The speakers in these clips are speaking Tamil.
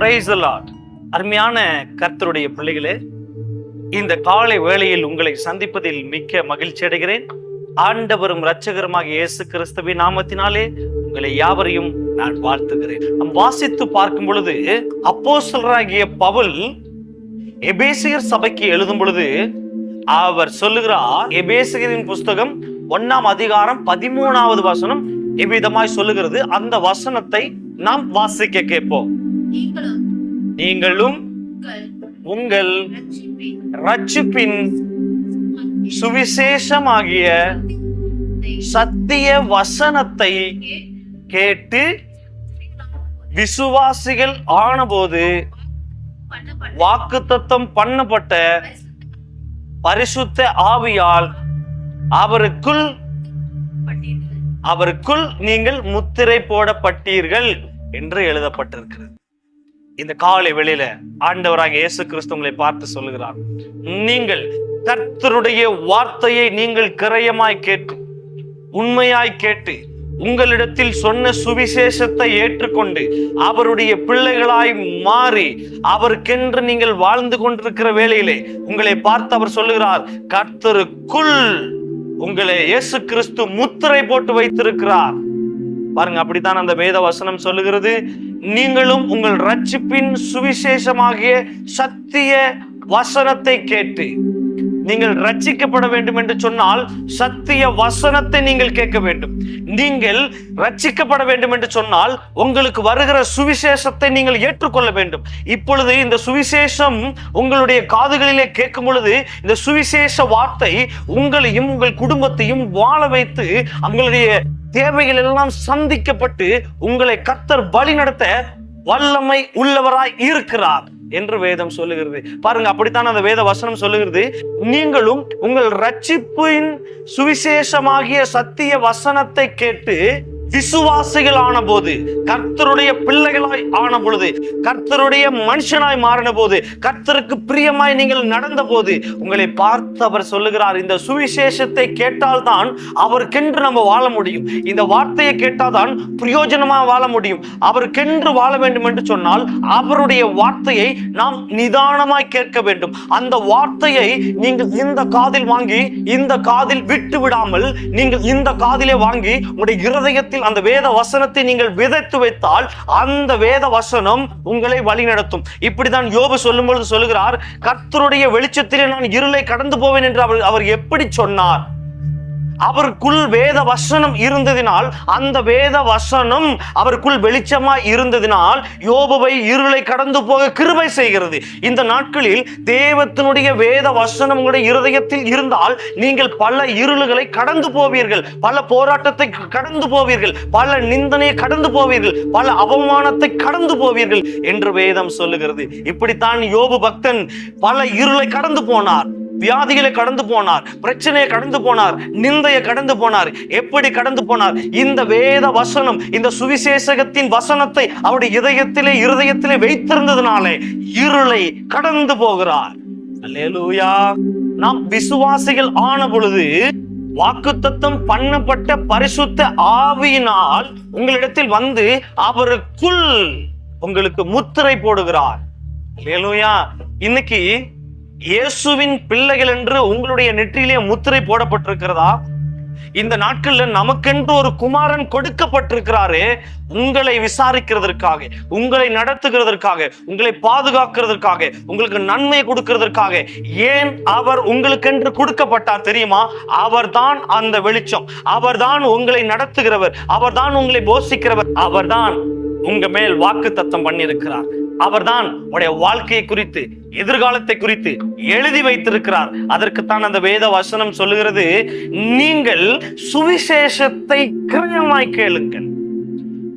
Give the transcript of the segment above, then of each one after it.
பிரைஸ் அருமையான கர்த்தருடைய பிள்ளைகளே இந்த காலை வேளையில் உங்களை சந்திப்பதில் மிக்க மகிழ்ச்சி அடைகிறேன். ஆண்டவரும் இரட்சகருமாக இயேசு கிறிஸ்துவின் நாமத்தினாலே உங்களை யாவரையும் நான் வாழ்த்துகிறேன். நாம் வாசித்து பார்க்கும் பொழுது அப்போஸ்தலராகிய பவுல் எபேசியர் சபைக்கு எழுதும் பொழுது அவர் சொல்லுகிறார் எபேசியரின் புஸ்தகம் ஒன்னாம் அதிகாரம் பதிமூணாவது வசனம் எவ்விதமாய் சொல்லுகிறது. அந்த வசனத்தை நாம் வாசிக்க கேட்போம். நீங்களும் உங்கள் ரட்சிப்பின் சுவிசேஷமாகிய சத்திய வசனத்தை கேட்டு விசுவாசிகள் ஆனபோது வாக்குத்தத்தம் பண்ணப்பட்ட பரிசுத்த ஆவியால் அவருக்குள் அவருக்குள் நீங்கள் முத்திரை போடப்பட்டீர்கள் என்று எழுதப்பட்டிருக்கிறது. இந்த காலை வெளியில ஆண்டவராக இயேசு கிறிஸ்து உங்களை பார்த்து சொல்லுகிறார் நீங்கள் கர்த்தருடைய வார்த்தையை நீங்கள் கிரயமாய் கேட்டு உண்மையாய் கேட்டு உங்களிடத்தில் சொன்ன சுவிசேஷத்தை ஏற்றுக்கொண்டு அவருடைய பிள்ளைகளாய் மாறி அவருக்கென்று நீங்கள் வாழ்ந்து கொண்டிருக்கிற வேளையிலே உங்களை பார்த்து அவர் சொல்லுகிறார் கர்த்தருக்குள் உங்களை இயேசு கிறிஸ்து முத்திரை போட்டு வைத்திருக்கிறார். பாருங்க அப்படித்தான் அந்த வேத வசனம் சொல்லுகிறது. நீங்களும் உங்கள் ரட்சிப்பின் சுவிசேஷமாகிய சத்திய வசனத்தை கேட்டு நீங்கள் ரட்சிக்கப்பட வேண்டும் என்று சொன்னால் சத்திய வசனத்தை நீங்கள் கேட்க வேண்டும். நீங்கள் ரட்சிக்கப்பட வேண்டும் என்று சொன்னால் உங்களுக்கு வருகிற சுவிசேஷத்தை நீங்கள் ஏற்றுக்கொள்ள வேண்டும். இப்பொழுது இந்த சுவிசேஷம் உங்களுடைய காதுகளிலே கேட்கும் பொழுது இந்த சுவிசேஷ வார்த்தை உங்களையும் உங்கள் குடும்பத்தையும் வாழ வைத்து உங்களுடைய தேவைகள் எல்லாம் சந்திக்கப்பட்டு உங்களை கத்தர் வழி நடத்த வல்லமை உள்ளவராய் இருக்கிறார் என்று வேதம் சொல்லுகிறது. பாருங்க அப்படித்தான் அந்த வேத வசனம் சொல்லுகிறது. நீங்களும் உங்கள் ரட்சிப்பின் சுவிசேஷமாகிய சத்திய வசனத்தை கேட்டு விசுவாசிகள் ஆன போது கர்த்தருடைய பிள்ளைகளாய் ஆன பொழுது கர்த்தருடைய மனுஷனாய் மாறின போது கர்த்தருக்கு பிரியமாய் நீங்கள் நடந்த போது உங்களை பார்த்து அவர் சொல்லுகிறார் இந்த சுவிசேஷத்தை கேட்டால்தான் அவருக்கென்று நம்ம வாழ முடியும். இந்த வார்த்தையை கேட்டால்தான் பிரயோஜனமா வாழ முடியும். அவருக்கென்று வாழ வேண்டும் என்று சொன்னால் அவருடைய வார்த்தையை நாம் நிதானமாய் கேட்க வேண்டும். அந்த வார்த்தையை நீங்கள் இந்த காதில் வாங்கி இந்த காதில் விட்டு விடாமல் நீங்கள் இந்த காதிலே வாங்கி உங்களுடைய இருதயத்தில் அந்த வேத வசனத்தை நீங்கள் விதைத்து வைத்தால் அந்த வேத வசனம் உங்களை வழிநடத்தும். இப்படிதான் யோபு சொல்லும் பொழுது சொல்லுகிறார் கர்த்தருடைய வெளிச்சத்திலே நான் இருளை கடந்து போவேன் என்று அவர் அவர் எப்படி சொன்னார்? அவருக்குள் வேத வசனம் இருந்ததினால் அந்த வேத வசனம் அவருக்குள் வெளிச்சமாய் இருந்ததினால் யோபுவை இருளை கடந்து போக கிருபை செய்கிறது. இந்த நாட்களில் தேவத்தினுடைய வேத வசனம் உங்களுடைய இருதயத்தில் இருந்தால் நீங்கள் பல இருளுகளை கடந்து போவீர்கள். பல போராட்டத்தை கடந்து போவீர்கள். பல நிந்தனையை கடந்து போவீர்கள். பல அவமானத்தை கடந்து போவீர்கள் என்று வேதம் சொல்லுகிறது. இப்படித்தான் யோபு பக்தன் பல இருளை கடந்து போனார். வியாதிகளை கடந்து போனார் பிரச்சனையை கடந்து போனார் நிந்தையை கடந்து போனார். எப்படி கடந்து போனார்? இந்த வேத வசனம் இந்த சுவிசேஷகத்தின் வசனத்தை அவருடைய இதயத்திலே இருதயத்திலே வைத்திருந்ததுனாலே இருளை கடந்து போகிறார். நாம் விசுவாசிகள் ஆன பொழுது வாக்குத்தத்தம் பண்ணப்பட்ட பரிசுத்த ஆவியினால் உங்களிடத்தில் வந்து அவருக்குள் உங்களுக்கு முத்திரை போடுகிறார். இன்னைக்கு இயேசுவின் பிள்ளைகள் என்று உங்களுடைய நெற்றியிலே முத்திரை போடப்பட்டிருக்கிறதா? இந்த நாட்கள்ல நமக்கென்று ஒரு குமாரன் கொடுக்கப்பட்டிருக்கிறாரு உங்களை விசாரிக்கிறதற்காக உங்களை நடத்துகிறதற்காக உங்களை பாதுகாக்கிறதற்காக உங்களுக்கு நன்மை கொடுக்கிறதற்காக ஏன் அவர் உங்களுக்கென்று கொடுக்கப்பட்டார் தெரியுமா? அவர்தான் அந்த வெளிச்சம். அவர்தான் உங்களை நடத்துகிறவர். அவர்தான் உங்களை போஷிக்கிறவர் அவர்தான் உங்க மேல் வாக்கு தத்தம் பண்ணியிருக்கிறார். அவர்தான் உடைய வாழ்க்கையை குறித்து எதிர்காலத்தை குறித்து எழுதி வைத்திருக்கிறார். அதற்குத்தான் அந்த வேத வசனம் சொல்லுகிறது நீங்கள் சுவிசேஷத்தை கிரயமாய் கேளுங்கள்.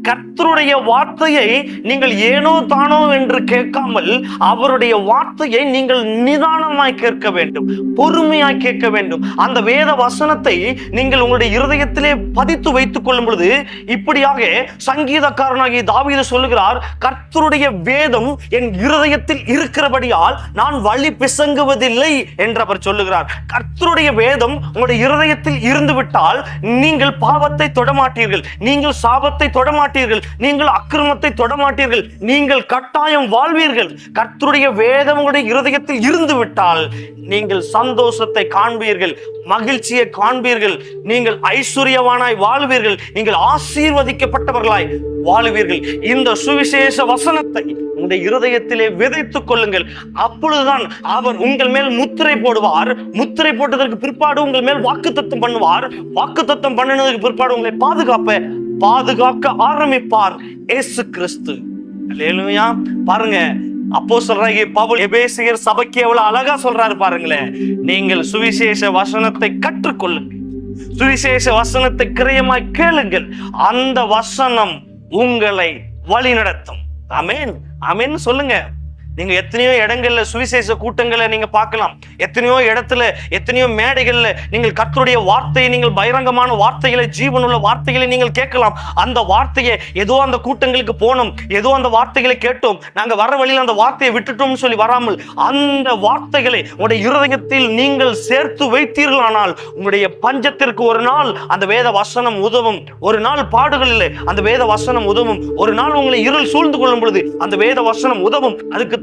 கர்த்தருடைய வார்த்தையை நீங்கள் ஏனோ தானோ என்று கேட்காமல் அவருடைய வார்த்தையை நீங்கள் நிதானமாய் கேட்க வேண்டும் பொறுமையாய் கேட்க வேண்டும். அந்த வேத வசனத்தை நீங்கள் உங்களுடைய இருதயத்திலே பதித்து வைத்துக் கொள்ளும் பொழுது இப்படியாக சங்கீதக்காரனாகிய தாவீது சொல்லுகிறார் கர்த்தருடைய வேதம் என் இருதயத்தில் இருக்கிறபடியால் நான் வழி பிசங்குவதில்லை என்று அவர் சொல்லுகிறார். கர்த்தருடைய வேதம் உங்களுடைய இருதயத்தில் இருந்து விட்டால் நீங்கள் பாவத்தை தொடமாட்டீர்கள் நீங்கள் சாபத்தை தொடமாட்டீர்கள் மாட்டீர்கள். நீங்கள் அக்கிரமத்தை தொடமாட்டீர்கள். நீங்கள் கட்டாயம் வாழ்வீர்கள். கர்த்தருடைய வேதம் உங்களுடைய இருதயத்தில் இருந்து விட்டால் நீங்கள் சந்தோஷத்தை காண்பீர்கள் மகிழ்ச்சியை காண்பீர்கள் நீங்கள் ஐஸ்வர்யவானாய் வாழ்வீர்கள் நீங்கள் ஆசீர்வதிக்கப்பட்டவர்களாய் வாழுவீர்கள். இந்த சுவிசேஷ வசனத்தை உங்களுடைய இருதயத்திலே விதைத்துக் கொள்ளுங்கள். அப்பொழுதுதான் அவர் உங்கள் மேல் முத்திரை போடுவார். முத்திரை போட்டதற்கு பிற்பாடு உங்கள் மேல் வாக்கு தத்துவம் பண்ணுவார். வாக்கு தத்துவம் பண்ணினதுக்கு பிற்பாடு உங்களை பாதுகாப்ப பாதுகாக்க ஆரம்பிப்பார். ஏசு கிறிஸ்து பாருங்க அப்போ சொல்றாங்க பவுல் எபேசியர் சபைக்கு எவ்வளவு அழகா சொல்றாரு பாருங்களேன். நீங்கள் சுவிசேஷ வசனத்தை கற்றுக்கொள்ளுங்கள். சுவிசேஷ வசனத்தை கிரியமாய் கேளுங்கள். அந்த வசனம் உங்களை வழி நடத்தும் அமேன் அமேன் சொல்லுங்க. நீங்க எத்தனையோ இடங்கள்ல சுவிசேஷ கூட்டங்களை நீங்க பார்க்கலாம். எத்தனையோ இடத்துல எத்தனையோ மேடைகள்ல நீங்கள் கத்தருடைய வார்த்தையை நீங்கள் பகிரங்கமான வார்த்தைகளை ஜீவனுள்ள வார்த்தைகளை நீங்கள் கேட்கலாம். அந்த வார்த்தையை ஏதோ அந்த கூட்டங்களுக்கு போனோம் ஏதோ அந்த வார்த்தைகளை கேட்டோம். நாங்க வர வழியில் அந்த வார்த்தையை விட்டுட்டோம்னு சொல்லி வராமல் அந்த வார்த்தைகளை உங்களுடைய இருதயத்தில் நீங்கள் சேர்த்து வைத்தீர்களானால் உங்களுடைய பஞ்சத்திற்கு ஒரு நாள் அந்த வேத வசனம் உதவும். ஒரு நாள் பாடுகளில் அந்த வேத வசனம் உதவும். ஒரு நாள் உங்களை இருள் சூழ்ந்து கொள்ளும் பொழுது அந்த வேத வசனம் உதவும்.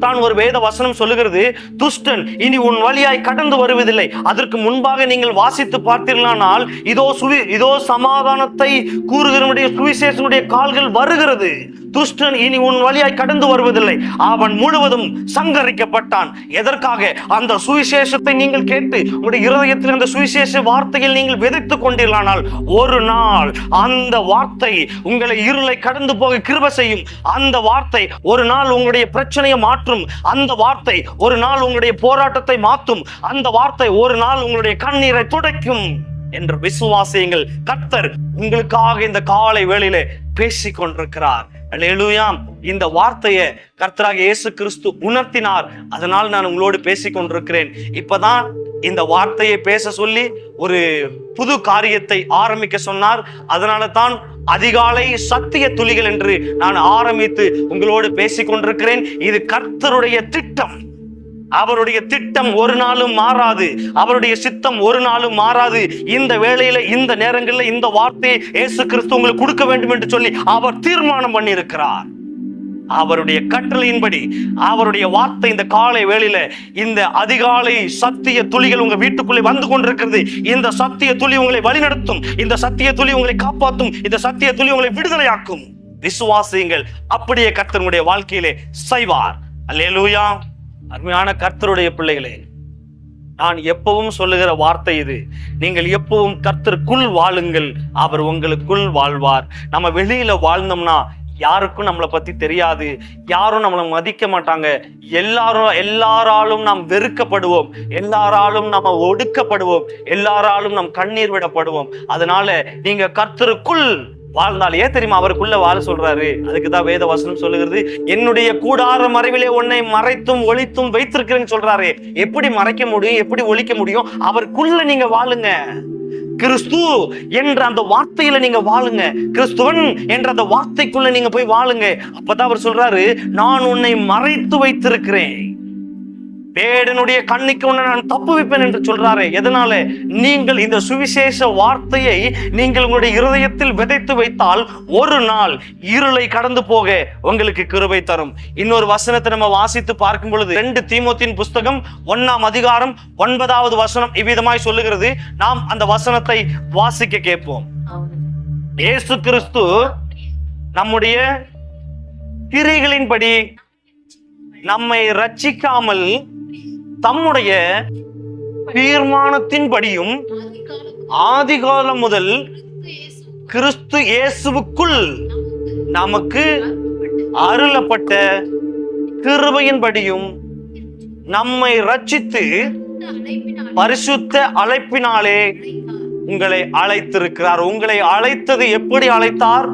தான் ஒரு வேத வசனம் சொல்லுகிறது துஷ்டன் இனி உன் வழியாய் கடந்து வருவதில்லை. அதற்கு முன்பாக நீங்கள் வாசித்து பார்த்தீர்களானால் இதோ சுவி இதோ சமாதானத்தை கூறுகிறவனுடைய சுவிசேஷனுடைய கால்கள் வருகிறது. துஷ்டன் இனி உன் வழியாய் கடந்து வருவதில்லை. அவன் முழுவதும் சங்கரிக்கப்பட்டான். எதற்காக? அந்த சுவிசேஷத்தை நீங்கள் கேட்டு உங்களுடைய இருதயத்தில் அந்த சுவிசேஷ வார்த்தையில் நீங்கள் விதைத்துக் கொண்டீர்களானால் ஒரு நாள் அந்த வார்த்தை உங்களை இருளை கடந்து போக கிருப செய்யும். அந்த வார்த்தை ஒரு நாள் உங்களுடைய பிரச்சனையை மாற்றும். அந்த வார்த்தை ஒரு நாள் உங்களுடைய போராட்டத்தை மாற்றும். அந்த வார்த்தை ஒரு நாள் உங்களுடைய கண்ணீரை துடைக்கும் என்று விசுவாசியுங்கள். கர்த்தர் உங்களுக்காக இந்த காலை வேளையிலே பேசிக் கொண்டிருக்கிறார் அல்லேலூயா இந்த வார்த்தையை கர்த்தராக இயேசு கிறிஸ்து உணர்த்தினார். அதனால் நான் உங்களோடு பேசிக் கொண்டிருக்கிறேன் இப்பதான் இந்த வார்த்தையை பேச சொல்லி ஒரு புது காரியத்தை ஆரம்பிக்க சொன்னார். அதனால தான் அதிகாலை சத்திய துளிகள் என்று நான் ஆரம்பித்து உங்களோடு பேசிக் கொண்டிருக்கிறேன் இது கர்த்தருடைய திட்டம். அவருடைய திட்டம் ஒரு நாளும் மாறாது. அவருடைய சித்தம் ஒரு நாளும் மாறாது. இந்த வேளையில இந்த நேரங்களில் இந்த வார்த்தையை இயேசு கிறிஸ்து உங்களுக்கு கொடுக்க வேண்டும் என்று சொல்லி அவர் தீர்மானம் பண்ணியிருக்கிறார். அவருடைய கட்டளையின்படி அவருடைய வார்த்தை இந்த காலை வேளையில இந்த அதிகாலை சத்திய துளிகள் உங்க வீட்டுக்குள்ளே வந்து கொண்டிருக்கிறது. இந்த சத்திய துளி உங்களை வழிநடத்தும். இந்த சத்திய துளி உங்களை காப்பாற்றும் இந்த சத்திய துளி உங்களை விடுதலையாக்கும். விசுவாசியுங்கள். அப்படியே கர்த்தனுடைய வாழ்க்கையிலே செய்வார். அல்லேலூயா. அருமையான கர்த்தருடைய பிள்ளைகளே நான் எப்பவும் சொல்லுகிற வார்த்தை இது. நீங்கள் எப்பவும் கர்த்தருக்குள் வாழுங்கள் அவர் உங்களுக்குள் வாழ்வார். நம்ம வெளியில வாழ்ந்தோம்னா யாருக்கும் நம்மளை பத்தி தெரியாது யாரும் நம்மளை மதிக்க மாட்டாங்க. எல்லாரும் எல்லாராலும் நாம் வெறுக்கப்படுவோம் எல்லாராலும் நம்ம ஒடுக்கப்படுவோம் எல்லாராலும் நாம் கண்ணீர் விடப்படுவோம். அதனால நீங்க கர்த்தருக்குள் வாழ்ந்தால் ஏன் தெரியுமா? அவருக்குள்ள வாழ சொல்றாரு. அதுக்கு தான் வேத வசனம் சொல்லுகிறது என்னுடைய கூடார மறைவிலே உன்னை மறைத்தும் ஒழித்தும் வைத்திருக்கிறேன்னு சொல்றாரு. எப்படி மறைக்க முடியும்? எப்படி ஒழிக்க முடியும்? அவருக்குள்ள நீங்க வாழுங்க. கிறிஸ்து என்ற அந்த வார்த்தையில நீங்க வாழுங்க. கிறிஸ்துவன் என்ற அந்த வார்த்தைக்குள்ள நீங்க போய் வாழுங்க. அப்பதான் அவர் சொல்றாரு நான் உன்னை மறைத்து வைத்திருக்கிறேன். பேடனுடைய கண்ணிக்கு உன்னை நான் தப்பு வைப்பேன் என்று சொல்றாரு. எதனால? நீங்கள் இந்த சுவிசேஷ வார்த்தையை நீங்கள் உங்களுடைய இருதயத்தில் விதைத்து வைத்தால் ஒரு நாள் இருளை கடந்து போக உங்களுக்கு கிருபை தரும். இன்னொரு வசனத்தை நம்ம வாசித்து பார்க்கும் பொழுது ரெண்டு தீமோத்தின் புஸ்தகம் ஒன்னாம் அதிகாரம் ஒன்பதாவது வசனம் இவ்விதமாய் சொல்லுகிறது. நாம் அந்த வசனத்தை வாசிக்க கேட்போம். இயேசு கிறிஸ்து நம்முடைய கிரிகளின்படி நம்மை ரட்சிக்காமல் தம்முடைய தீர்மானத்தின்படியும் ஆதிகாலம் முதல் கிறிஸ்து இயேசுவுக்குள் நமக்கு அருளப்பட்ட கிருபையின்படியும் நம்மை ரட்சித்து பரிசுத்த அழைப்பினாலே உங்களை அழைத்திருக்கிறார். உங்களை அழைத்தது எப்படி அழைத்தார்?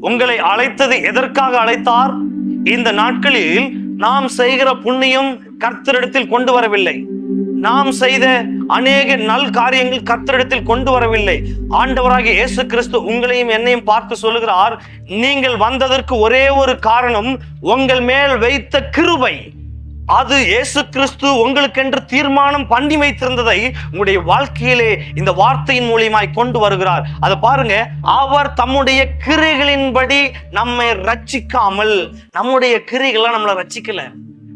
உங்களை அழைத்தது எதற்காக அழைத்தார்? இந்த நாட்களில் நாம் செய்கிற புண்ணியம் கர்த்தரிடத்தில் கொண்டு வரவில்லை நாம் செய்த அநேக நல் காரியங்கள் கர்த்தரிடத்தில் கொண்டு வரவில்லை ஆண்டவராகிய இயேசு கிறிஸ்து உங்களையும் என்னையும் பார்த்து சொல்லுகிறார் நீங்கள் வந்ததற்கு ஒரே ஒரு காரணம் உங்கள் மேல் வைத்த கிருபை. அது இயேசு கிறிஸ்து உங்களுக்கென்று தீர்மானம் பண்ணி வைத்திருந்ததை உங்களுடைய வாழ்க்கையிலே இந்த வார்த்தையின் மூலியமாய் கொண்டு வருகிறார். அதை பாருங்க அவர் தம்முடைய கிரைகளின்படி நம்மை ரச்சிக்காமல் நம்முடைய கிரைகள்லாம் நம்மளை ரச்சிக்கல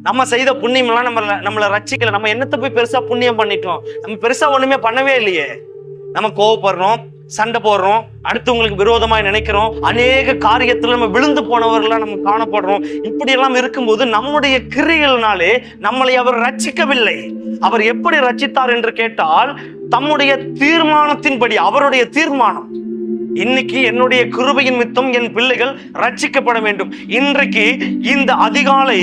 நம்ம செய்த புண்ணியம் எல்லாம் நம்ம நம்மளை ரட்சிக்கல. நம்ம என்னத்தை போய் பெருசா புண்ணியம் பண்ணிட்டோம்? நம்ம பெருசா ஒண்ணுமே பண்ணவே இல்லையே. நம்ம கோவப்படுறோம் சண்டை போடுறோம் அடுத்தவங்களுக்கு விரோதமாய் நினைக்கிறோம் அநேக காரியத்துல நம்ம விழுந்து போனவர்களா நம்ம காணப்படுறோம். இப்படி எல்லாம் இருக்கும்போது நம்முடைய கிரியைகள்னாலே நம்மளை அவர் ரட்சிக்கவில்லை. அவர் எப்படி ரட்சித்தார் என்று கேட்டால் தம்முடைய தீர்மானத்தின்படி அவருடைய தீர்மானம். இன்னைக்கு என்னுடைய கிருபையின் மித்தம் என் பிள்ளைகள் ரட்சிக்கப்பட வேண்டும். இன்றைக்கு இந்த அதிகாலை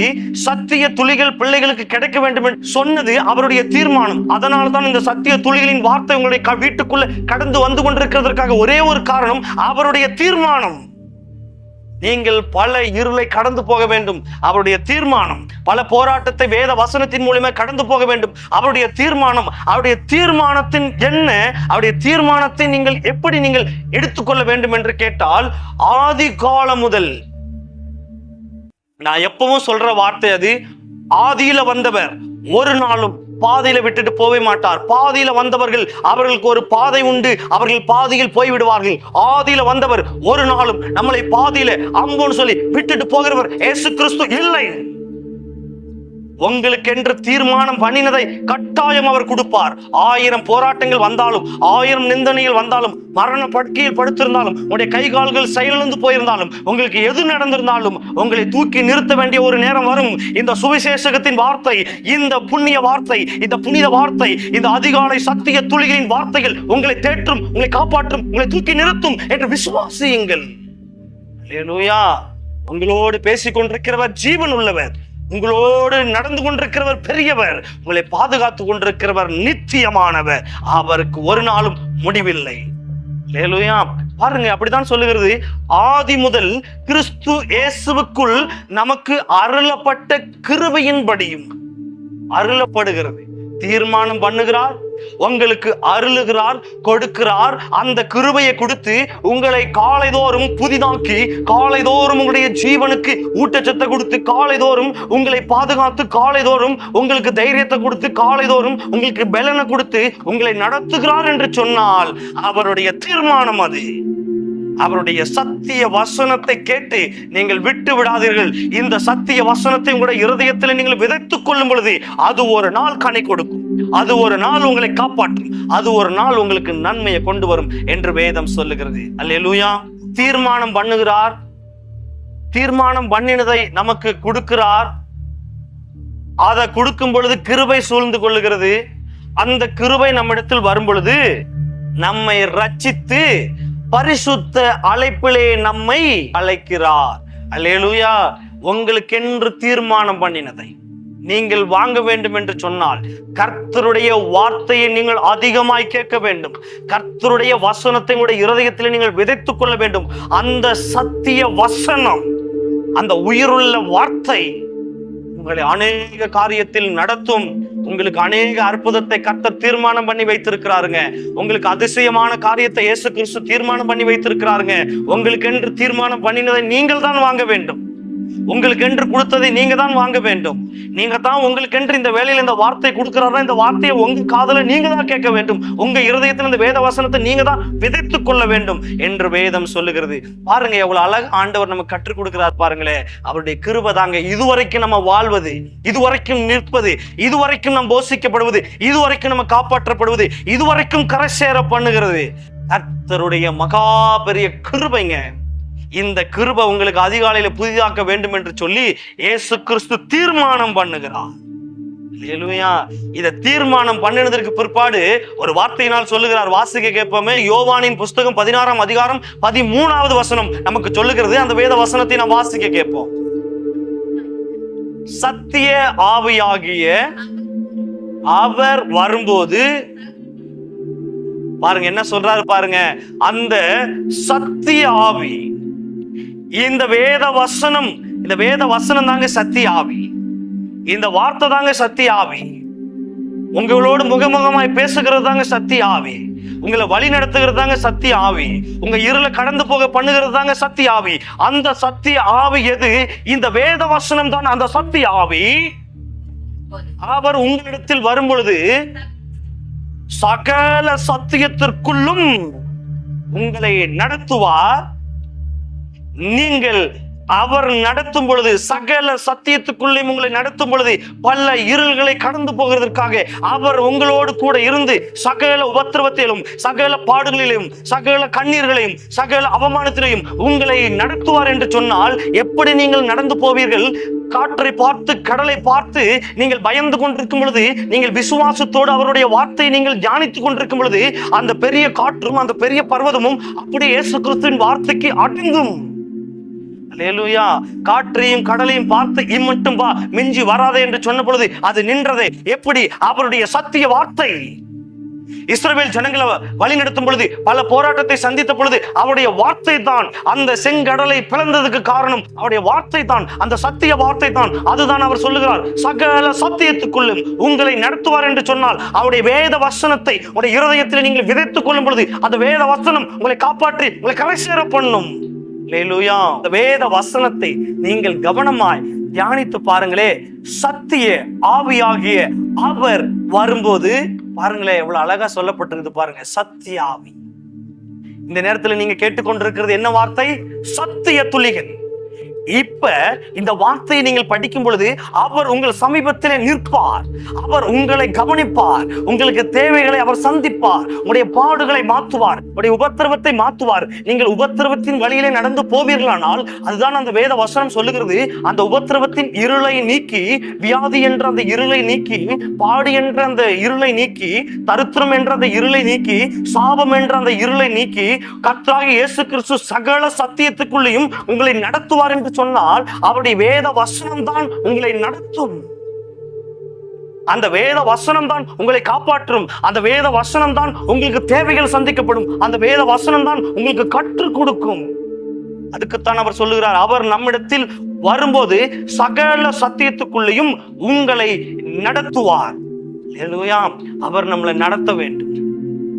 சத்திய துளிகள் பிள்ளைகளுக்கு கிடைக்க வேண்டும் என்று சொன்னது அவருடைய தீர்மானம். அதனால தான் இந்த சத்திய துளிகளின் வார்த்தை உங்களுடைய வீட்டுக்குள்ள கடந்து வந்து கொண்டிருக்கிறதற்காக ஒரே ஒரு காரணம் அவருடைய தீர்மானம். நீங்கள் பல இருளை கடந்து போக வேண்டும். அவருடைய தீர்மானம் பல போராட்டத்தை வேத வசனத்தின் மூலியமா கடந்து போக வேண்டும். அவருடைய தீர்மானம் அவருடைய தீர்மானத்தின் என்ன அவருடைய தீர்மானத்தை நீங்கள் எப்படி நீங்கள் எடுத்துக்கொள்ள வேண்டும் என்று கேட்டால் ஆதி காலம் முதல். நான் எப்பவும் சொல்ற வார்த்தை அது ஆதியில வந்தவர் ஒரு நாளும் பாதையில விட்டுட்டு போவே மாட்டார். பாதையில வந்தவர்கள் அவர்களுக்கு ஒரு பாதை உண்டு. அவர்கள் பாதையில் போய் விடுவார்கள் ஆதியில வந்தவர் ஒரு நாளும் நம்மளை பாதையில அம்போன்னு சொல்லி விட்டுட்டு போகிறவர் இயேசு கிறிஸ்து இல்லை. உங்களுக்கென்று தீர்மானம் பண்ணினதை கட்டாயம் அவர் கொடுப்பார். ஆயிரம் போராட்டங்கள் வந்தாலும் ஆயிரம் நிந்தனைகள் வந்தாலும் மரண படுக்கையில் படுத்திருந்தாலும் உங்களுடைய கை கால்கள் செயலிழந்து போயிருந்தாலும் உங்களுக்கு எது நடந்திருந்தாலும் உங்களை தூக்கி நிறுத்த வேண்டிய ஒரு நேரம் வரும். இந்த சுவிசேஷகத்தின் வார்த்தை இந்த புண்ணிய வார்த்தை இந்த புனித வார்த்தை இந்த அதிகாலை சத்திய துளிகளின் வார்த்தைகள் உங்களை தேற்றும் உங்களை காப்பாற்றும் உங்களை தூக்கி நிறுத்தும் என்று விசுவாசியுங்கள். உங்களோடு பேசிக் கொண்டிருக்கிறவர் ஜீவன் உள்ளவர். உங்களோடு நடந்து கொண்டிருக்கிறவர் பெரியவர் உங்களை பாதுகாத்து கொண்டிருக்கிறவர் நித்தியமானவர். அவருக்கு ஒரு நாளும் முடிவில்லை. பாருங்க அப்படித்தான் சொல்லுகிறது. ஆதி முதல் கிறிஸ்து இயேசுவுக்குள் நமக்கு அருளப்பட்ட கிருபையின்படியும் அருளப்படுகிறது. தீர்மானம் பண்ணுகிறார் உங்களுக்கு அருளுகிறார் கொடுக்கிறார். அந்த கிருபையை கொடுத்து உங்களை காலைதோறும் புதிதாக்கி காலைதோறும் உங்களுடைய ஜீவனுக்கு ஊட்டச்சத்தை கொடுத்து காலைதோறும் உங்களை பாதுகாத்து காலைதோறும் உங்களுக்கு தைரியத்தை கொடுத்து காலைதோறும் உங்களுக்கு பலனை கொடுத்து உங்களை நடத்துகிறார் என்று சொன்னால் அவருடைய தீர்மானம் அது. அவருடைய சத்திய வசனத்தை கேட்டு நீங்கள் விட்டு விடாதீர்கள். இந்த சத்திய வசனத்தை உங்களுடைய இருதயத்தில் நீங்கள் விதைத்துக் கொள்ளும் பொழுது அது ஒரு நாள் கணி கொடுக்கும். அது ஒரு நாள் உங்களை காப்பாற்றும். அது ஒரு நாள் உங்களுக்கு நன்மையை கொண்டு வரும் என்று வேதம் சொல்லுகிறது. அல்லேலூயா. தீர்மானம் பண்ணுகிறார். தீர்மானம் பண்ணினதை நமக்கு கொடுக்கிறார். அதை கொடுக்கும் பொழுது கிருபை சூழ்ந்து கொள்ளுகிறது. அந்த கிருபை நம்மிடத்தில் வரும் பொழுது நம்மை ரச்சித்து பரிசுத்த அழைப்பிலே நம்மை அழைக்கிறார். அல்லேலூயா. உங்களுக்கென்று தீர்மானம் பண்ணினதை. நீங்கள் வாங்க வேண்டும் என்று சொன்னால் கர்த்தருடைய வார்த்தையை நீங்கள் அதிகமாய் கேட்க வேண்டும். கர்த்தருடைய வசனத்தை உங்களுடைய இருதயத்தில் நீங்கள் விதைத்துக் கொள்ள வேண்டும். அந்த சத்திய வசனம் அந்த உயிருள்ள வார்த்தை உங்களை அநேக காரியத்தில் நடத்தும். உங்களுக்கு அநேக அற்புதத்தை கத்த தீர்மானம் பண்ணி வைத்திருக்கிறாருங்க. உங்களுக்கு அதிசயமான காரியத்தை இயேசு கிறிஸ்து தீர்மானம் பண்ணி வைத்திருக்கிறாருங்க. உங்களுக்கு என்று தீர்மானம் பண்ணினதை நீங்கள் தான் வாங்க வேண்டும். உங்களுக்கு என்று கொடுத்ததை நீங்க தான் வாங்க வேண்டும். நீங்க தான் உங்களுக்கு என்று இந்த வேலையில இந்த வார்த்தை கொடுக்கிறாரா இந்த வார்த்தையை உங்க காதல நீங்க தான் கேட்க வேண்டும். உங்க இருதயத்தில் இந்த வேத வசனத்தை நீங்க தான் விதைத்துக் கொள்ள வேண்டும் என்று வேதம் சொல்லுகிறது. பாருங்க எவ்வளவு அழகு ஆண்டவர் நமக்கு கற்றுக் கொடுக்கிறார் பாருங்களே. அவருடைய கிருபை தாங்க இதுவரைக்கும் நம்ம வாழ்வது இதுவரைக்கும் நிற்பது இதுவரைக்கும் நாம் போஷிக்கப்படுவது இதுவரைக்கும் நம்ம காப்பாற்றப்படுவது இதுவரைக்கும் கரை சேர பண்ணுகிறது. கர்த்தருடைய மகா பெரிய கிருபைங்க. இந்த கிருபை உங்களுக்கு அதிகாலையில புதிதாக்க வேண்டும் என்று சொல்லி ஏசு கிறிஸ்து தீர்மானம் பண்ணுகிறார். அல்லேலூயா இத தீர்மானம் பண்ணினதற்கு பிற்பாடு ஒரு வார்த்தையினால் சொல்லுகிறார். வாசிக்க கேட்போமே. யோவானின் புஸ்தகம் பதினாறாம் அதிகாரம் பதிமூணாவது வசனம் நமக்கு சொல்லுகிறது. அந்த வேத வசனத்தை நாம் வாசிக்க கேட்போம். சத்திய ஆவியாகிய அவர் வரும்போது பாருங்க என்ன சொல்றாரு பாருங்க. அந்த சத்திய ஆவி இந்த வேத வசனம் இந்த வேத வசனம் தாங்க சத்திய ஆவி இந்த வார்த்தை தாங்க சத்திய ஆவி உங்களோடு முகமுகமாய் பேசுகிறது தாங்க சத்திய ஆவி உங்களை வழி நடத்துகிறது தாங்க சத்திய ஆவி உங்க இருள கடந்து போக பண்ணுகிறது தாங்க சத்திய ஆவி அந்த சத்திய ஆவி எது? இந்த வேத வசனம் தான் அந்த சத்திய ஆவி அவர் உங்களிடத்தில் வரும்பொழுது சகல சத்தியத்திற்குள்ளும் உங்களை நடத்துவார். நீங்கள் அவர் நடத்தும் பொழுது சகல சத்தியத்துக்குள்ளே உங்களை நடத்தும் பொழுது பல இருள்களை கடந்து போகிறதற்காக அவர் உங்களோடு கூட இருந்து சகல உபத்திரவத்திலும் சகல பாடுகளிலும் சகல கண்ணீர்களையும் சகல அவமானத்திலையும் உங்களை நடத்துவார் என்று சொன்னால் எப்படி நீங்கள் நடந்து போவீர்கள்? காற்றை பார்த்து கடலை பார்த்து நீங்கள் பயந்து கொண்டிருக்கும் பொழுது நீங்கள் விசுவாசத்தோடு அவருடைய வார்த்தையை நீங்கள் தியானித்துக் கொண்டிருக்கும் பொழுது அந்த பெரிய காற்றும் அந்த பெரிய பர்வதமும் அப்படியே இயேசு கிறிஸ்துவின் வார்த்தைக்கு அடங்கும். அல்லேலூயா காற்றையும் கடலையும் பார்த்து இம்மட்டும் வா மிஞ்சி வராதே என்று சொன்ன பொழுது அது நின்றதே எப்படி? அவருடைய சத்திய வார்த்தை. இஸ்ரேல் ஜனங்களை வழிநடத்தும் பொழுது பல போராட்டத்தை சந்தித்த பொழுது அவருடைய வார்த்தை தான் அந்த செங்கடலை பிளந்ததுக்கு காரணம். அவருடைய வார்த்தை தான் அந்த சத்திய வார்த்தை தான். அதுதான் அவர் சொல்லுகிறார் சகல சத்தியத்துக்குள்ளும் உங்களை நடத்துவார் என்று சொன்னால் அவருடைய வேத வசனத்தை உடைய இருதயத்தில் நீங்கள் விதைத்துக் கொள்ளும் பொழுது அந்த வேத வசனம் உங்களை காப்பாற்றி உங்களை கரை சேர பண்ணும். இந்த வேத வசனத்தை நீங்கள் கவனமாய் தியானித்து பாருங்களே. சத்திய ஆவியாகிய அவர் வரும்போது பாருங்களேன் எவ்வளவு அழகா சொல்லப்பட்டிருக்கு பாருங்க. சத்திய ஆவி. இந்த நேரத்துல நீங்க கேட்டுக்கொண்டிருக்கிறது என்ன வார்த்தை? சத்திய துளிகள். இப்ப இந்த வார்த்தையை நீங்கள் படிக்கும் பொழுது அவர் உங்கள் சமீபத்திலே நிற்பார். அவர் உங்களை கவனிப்பார். உங்களுக்கு தேவைகளை அவர் சந்திப்பார். உங்களுடைய பாடுகளை மாற்றுவார். உங்களுடைய உபத்திரவத்தை மாற்றுவார். நீங்கள் உபத்திரவத்தின் வழியிலே நடந்து போவீர்களானால் அதுதான் அந்த வேத வசனம் சொல்லுகிறது. அந்த உபத்திரவத்தின் இருளை நீக்கி வியாதி என்ற அந்த இருளை நீக்கி பாடு என்ற அந்த இருளை நீக்கி தருத்திரம் என்ற அந்த இருளை நீக்கி சாபம் என்ற அந்த இருளை நீக்கி கர்த்தராகிய இயேசு கிறிஸ்து சகல சத்தியத்துக்குள்ளேயும் உங்களை நடத்துவார் என்று சொன்னால் அவருடைய வேத வசனம் தான் உங்களை நடத்தும். அந்த வேத வசனம் தான் உங்களை காப்பாற்றும். அந்த வேத வசனம் தான் உங்களுக்கு தேவைகள் சந்திக்கப்படும். அந்த வேத வசனம் தான் உங்களுக்கு கற்றுக் கொடுக்கும். அதுக்குத்தான் அவர் சொல்லுகிறார் அவர் நம்மிடத்தில் வரும்போது சகல சத்தியத்துக்குள்ளேயும் உங்களை நடத்துவார். அவர் நம்மளை நடத்த வேண்டும்.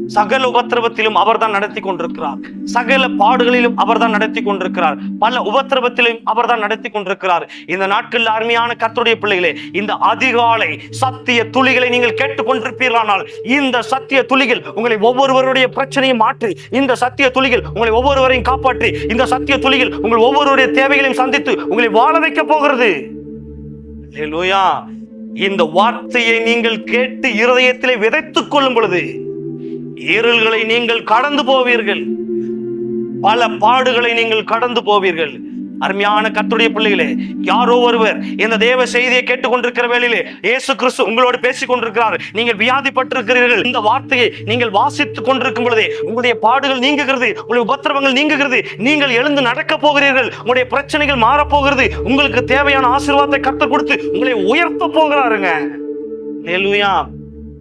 சகல உபத்திரவத்திலும் அவர்தான் நடத்தி கொண்டிருக்கிறார். சகல பாடுகளிலும் அவர்தான் நடத்தி கொண்டிருக்கிறார். பல உபத்திரவத்திலும் அவர்தான் நடத்தி கொண்டிருக்கிறார். இந்த நாட்களில் அருமையான கத்துடைய பிள்ளைகளே இந்த அதிகாலை சத்திய துளிகளை நீங்கள் கேட்டுக்கொண்டிருப்பீர்களானால் இந்த சத்திய துளிகள் உங்களை ஒவ்வொருவருடைய பிரச்சனையை மாற்றி இந்த சத்திய துளிகள் உங்களை ஒவ்வொருவரையும் காப்பாற்றி இந்த சத்திய துளிகள் உங்கள் ஒவ்வொருவருடைய தேவைகளையும் சந்தித்து உங்களை வாழ வைக்க போகிறது. இந்த வார்த்தையை நீங்கள் கேட்டு இருதயத்திலே விதைத்துக் கொள்ளும் பொழுது ஏறல்களை நீங்கள் கடந்து போவீர்கள். பல பாடுகளை நீங்கள் கடந்து போவீர்கள். அருமையான கத்துடைய பிள்ளைகளே யாரோ ஒருவர் இந்த தேவ செய்தியை கேட்டுக்கொண்டிருக்கிற வேளையிலே இயேசு கிறிஸ்து உங்களோடு பேசிக் கொண்டிருக்கிறார் நீங்கள் வியாதிப்பட்டிருக்கிறீர்கள். இந்த வார்த்தையை நீங்கள் வாசித்துக் கொண்டிருக்கும் பொழுதே உங்களுடைய பாடுகள் நீங்குகிறது உங்களுடைய உபத்திரவங்கள் நீங்குகிறது. நீங்கள் எழுந்து நடக்க போகிறீர்கள். உங்களுடைய பிரச்சனைகள் மாறப் போகிறது உங்களுக்கு தேவையான ஆசீர்வாதத்தை கற்றுக் கொடுத்து உங்களை உயர்த்த போகிறாருங்க. அல்லேலூயா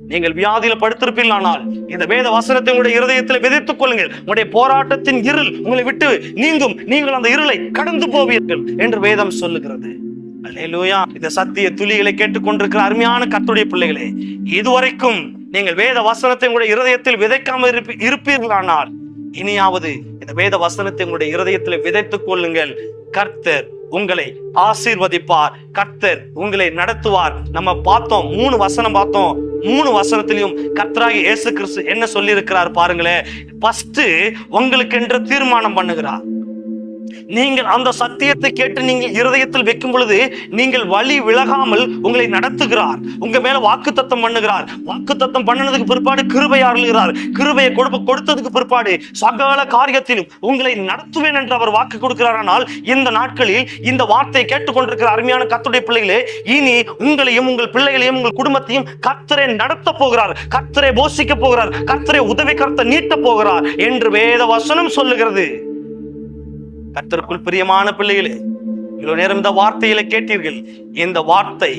நீங்கள் வியாதியில படுத்திருப்பீர்களானால் இந்த வேத வசனத்தை உங்களுடைய இருதயத்தில் விதைத்துக் கொள்ளுங்கள். உங்களுடைய போராட்டத்தின் இருள் உங்களை விட்டு நீங்கும். நீங்கள் அந்த இருளை கடந்து போவீர்கள் என்று வேதம் சொல்லுகிறது. அல்லேலூயா. இந்த சத்திய துளிகளை கேட்டுக்கொண்டிருக்கிற அருமையான கத்துடைய பிள்ளைகளே இதுவரைக்கும் நீங்கள் வேத வசனத்தை உங்களுடைய இருதயத்தில் விதைக்காமல் இருப்பி- இருப்பீர்களானால் இனியாவது இந்த வேத வசனத்தை உங்களுடைய இருதயத்தில் விதைத்துக் கொள்ளுங்கள். கர்த்தர் உங்களை ஆசீர்வதிப்பார். கர்த்தர் உங்களை நடத்துவார். நம்ம பார்த்தோம் மூணு வசனம் பார்த்தோம். மூணு வசனத்திலையும் கர்த்தராக இயேசு கிறிஸ்து என்ன சொல்லி இருக்கிறார் பாருங்களேன். ஃபஸ்ட்டு உங்களுக்கு என்று தீர்மானம் பண்ணுகிறார். நீங்கள் அந்த சத்தியத்தை கேட்டு நீங்கள் இருதயத்தில் வைக்கும் பொழுது நீங்கள் வழி விலகாமல் உங்களை நடத்துகிறார். உங்க மேல வாக்குத்தத்தம் பண்ணுகிறார். வாக்குத்தத்தம் பண்ணதுக்கு பிற்பாடு கிருபை அருள்கிறார். கிருபையை கொடுப்ப கொடுத்ததுக்கு பிற்பாடு சகல காரியத்திலும் உங்களை நடத்துவேன் என்று அவர் வாக்கு கொடுக்கிறார். ஆனால் இந்த நாட்களில் இந்த வார்த்தையை கேட்டுக்கொண்டிருக்கிற அருமையான கத்துடைய பிள்ளைகளே இனி உங்களையும் உங்கள் பிள்ளைகளையும் உங்கள் குடும்பத்தையும் கத்தரை நடத்த போகிறார். கத்தரை போஷிக்க போகிறார். கத்தரை உதவி கருத்தை நீட்ட போகிறார் என்று வேத வசனம் சொல்லுகிறது. கர்த்தருக்குள் பிரியமான பிள்ளைகளே இவ்வளவு நேரம் இந்த வார்த்தையில கேட்டீர்கள். இந்த வார்த்தை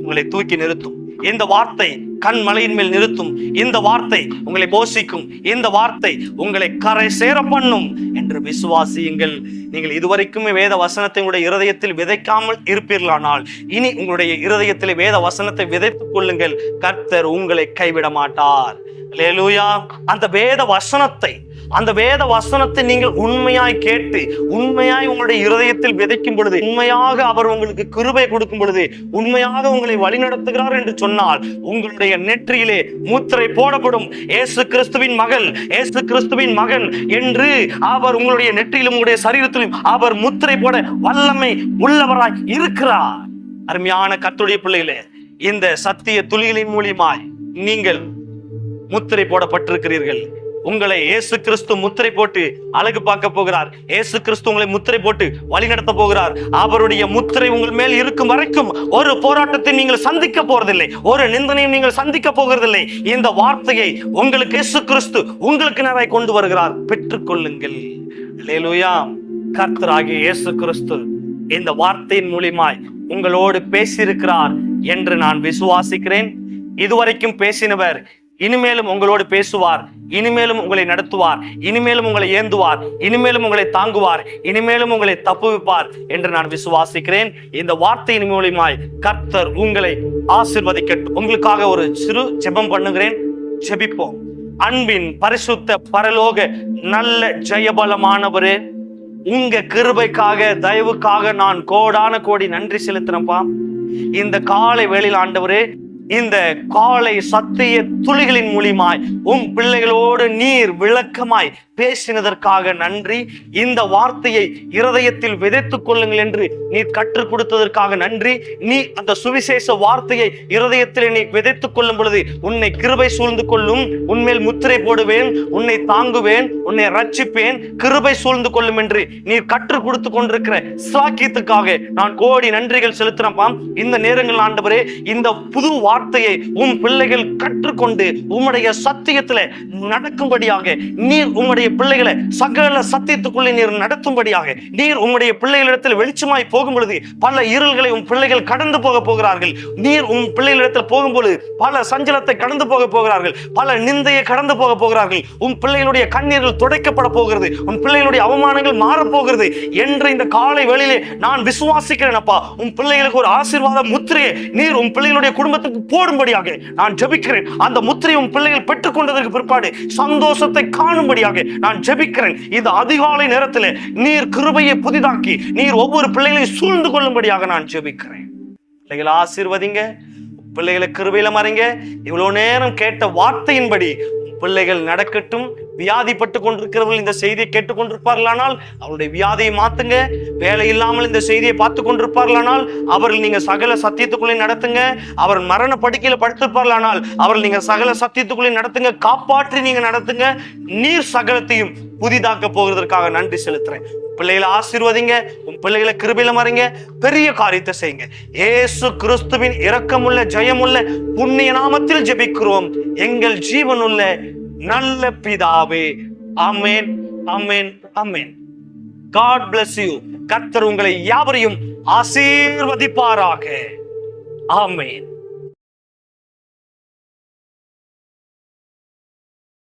உங்களை தூக்கி நிறுத்தும். இந்த வார்த்தை கண் மலையின் மேல் நிறுத்தும். இந்த வார்த்தை உங்களை போஷிக்கும். இந்த வார்த்தை உங்களை கரை சேர பண்ணும் என்று விசுவாசியுங்கள். நீங்கள் இதுவரைக்குமே வேத வசனத்தை உங்களுடைய இருதயத்தில் விதைக்காமல் இருப்பீர்களானால் இனி உங்களுடைய இருதயத்தில் வேத வசனத்தை விதைத்துக் கொள்ளுங்கள். கர்த்தர் உங்களை கைவிட மாட்டார். அல்லேலூயா அந்த வேத வசனத்தை அந்த வேத வசனத்தை நீங்கள் உண்மையாய் கேட்டு உண்மையாய் உங்களுடைய இருதயத்தில் விதைக்கும் பொழுது உண்மையாக அவர் உங்களுக்கு கிருபை கொடுக்கும் பொழுது உண்மையாக உங்களை வழிநடத்துகிறார் என்று சொன்னால் உங்களுடைய நெற்றியிலே முத்திரை போடப்படும். ஏசு கிறிஸ்துவின் மகள் ஏசு கிறிஸ்துவின் மகன் என்று அவர் உங்களுடைய நெற்றியிலும் உங்களுடைய சரீரத்திலும் அவர் முத்திரை போட வல்லமை உள்ளவராய் இருக்கிறார். அருமையான கத்துடைய பிள்ளைகளே இந்த சத்திய துளிகளின் மூலியமாய் நீங்கள் முத்திரை போடப்பட்டிருக்கிறீர்கள். உங்களை இயேசு கிறிஸ்து முத்திரை போட்டு அழகு பார்க்க போகிறார். இயேசு கிறிஸ்து உங்களை முத்திரை போட்டு வழிநடத்த போகிறார். அவருடைய முத்திரை உங்கள் மேல் இருக்கும் வரைக்கும் ஒரு போராட்டத்தை நீங்கள் சந்திக்க போறதில்லை. ஒரு நிந்தனையும் நீங்கள் சந்திக்க போகிறதில்லை. இந்த வார்த்தையை உங்களுக்கு இயேசு கிறிஸ்து உங்களுக்கு நிறைய கொண்டு வருகிறார். பெற்றுக்கொள்ளுங்கள். அல்லேலூயா கர்த்தராகிய இயேசு கிறிஸ்து இந்த வார்த்தையின் மூலியமாய் உங்களோடு பேசியிருக்கிறார் என்று நான் விசுவாசிக்கிறேன். இதுவரைக்கும் பேசினவர் இனிமேலும் உங்களோடு பேசுவார். இனிமேலும் உங்களை நடத்துவார். இனிமேலும் உங்களை ஏந்துவார். இனிமேலும் உங்களை தாங்குவார். இனிமேலும் உங்களை தப்புவிப்பார் என்று நான் விசுவாசிக்கிறேன். இந்த வார்த்தையின் மூலியமாய் கர்த்தர் உங்களை ஆசிர்வதிக்கட்டும். உங்களுக்காக ஒரு சிறு ஜெபம் பண்ணுகிறேன். ஜெபிப்போம். அன்பின் பரிசுத்த பரலோக நல்ல ஜெயபலமானவரே உங்க கிருபைக்காக தயவுக்காக நான் கோடான கோடி நன்றி செலுத்தினப்பா. இந்த காலை வேளையில் ஆண்டவரே இந்த காலை சத்திய துளிகளின் மூலியமாய் உன் பிள்ளைகளோடு நீர் விளக்கமாய் பேசினதற்காக நன்றி. இந்த வார்த்தையை இருதயத்தில் விதைத்துக் கொள்ளுங்கள் என்று நீ கற்றுக் கொடுத்ததற்காக நன்றி. நீ அந்த சுவிசேஷ வார்த்தையை இருதயத்தில் நீ விதைத்துக் கொள்ளும் பொழுது உன்னை கிருபை சூழ்ந்து கொள்ளும். உன்மேல் முத்திரை போடுவேன் உன்னை தாங்குவேன் உன்னை ரட்சிப்பேன் கிருபை சூழ்ந்து கொள்ளும் என்று நீ கற்றுக் கொடுத்து கொண்டிருக்கிற சாக்கியத்துக்காக நான் கோடி நன்றிகள் செலுத்துறப்பாம் இந்த நேரங்கள் ஆண்டவரே இந்த புது வார்த்தையை உன் பிள்ளைகள் கற்றுக்கொண்டு உம்முடைய சத்தியத்துல நடக்கும்படியாக நீர் உம்முடைய உம்முடைய பிள்ளைகளை சகல சத்தியத்துக்குள்ளே நீர் நடத்தும்படியாக நீர் உம்முடைய பிள்ளைகளிடத்தில் வெளிச்சமாய் போகும் பொழுது பல இருள்களை உன் பிள்ளைகள் கடந்து போக போகிறார்கள். நீர் உன் பிள்ளைகளிடத்தில் போகும்பொழுது பல சஞ்சலத்தை கடந்து போக போகிறார்கள். பல நிந்தையை கடந்து போக போகிறார்கள். உன் பிள்ளைகளுடைய கண்ணீர்கள் துடைக்கப்பட போகிறது. உன் பிள்ளைகளுடைய அவமானங்கள் மாறப்போகிறது என்ற இந்த காலை வேளையிலே நான் விசுவாசிக்கிறேன் அப்பா. உன் பிள்ளைகளுக்கு ஒரு ஆசீர்வாத முத்திரையை நீர் உன் பிள்ளைகளுடைய குடும்பத்துக்கு போடும்படியாக நான் ஜபிக்கிறேன். அந்த முத்திரையை உன் பிள்ளைகள் பெற்றுக்கொண்டதற்கு பிற்பாடு சந்தோஷத்தை காணும்படியாக நான் ஜெபிக்கிறேன். இந்த அதிகாலை நேரத்தில் நீர் கிருபையை புதிதாக்கி நீர் ஒவ்வொரு பிள்ளைகளையும் சூழ்ந்து கொள்ளும்படியாக நான் ஜெபிக்கிறேன். பிள்ளைகளை ஆசீர்வதிங்க பிள்ளைகளை கிருபையில மறைங்க. இவ்வளவு நேரம் கேட்ட வார்த்தையின்படி பிள்ளைகள் நடக்கட்டும். வியாதிப்பட்டு கொண்டிருக்கிறவர்கள் இந்த செய்தியை கேட்டுக்கொண்டிருப்பார்களானால் அவருடைய வியாதியை மாத்துங்க. வேலை இல்லாமல் இந்த செய்தியை பார்த்து கொண்டிருப்பார்களானால் அவர்கள் நீங்க சகல சத்தியத்துக்குள்ளே நடத்துங்க. அவர் மரண படுக்கையில படுத்திருப்பார்களானால் அவர்கள் நீங்க சகல சத்தியத்துக்குள்ளே நடத்துங்க. காப்பாற்றி நீங்க நடத்துங்க. நீர் சகலத்தையும் புதிதாக்க போகிறதற்காக நன்றி செலுத்துறேன். பிள்ளைகளை ஆசீர்வதிங்க. உன் பிள்ளைகளை கிருபையில மறைங்க. பெரிய காரியத்தை செய்யுங்க. ஏசு கிறிஸ்துவின் இரக்கமுள்ள ஜெயமுள்ள புண்ணிய நாமத்தில் ஜெபிக்கிறோம். எங்கள் ஜீவனுள்ள நல்ல பிதாவே. Amen amen amen God bless you கர்த்தர் உங்களை யாவரையும் ஆசீர்வதிப்பாராக. ஆமேன்.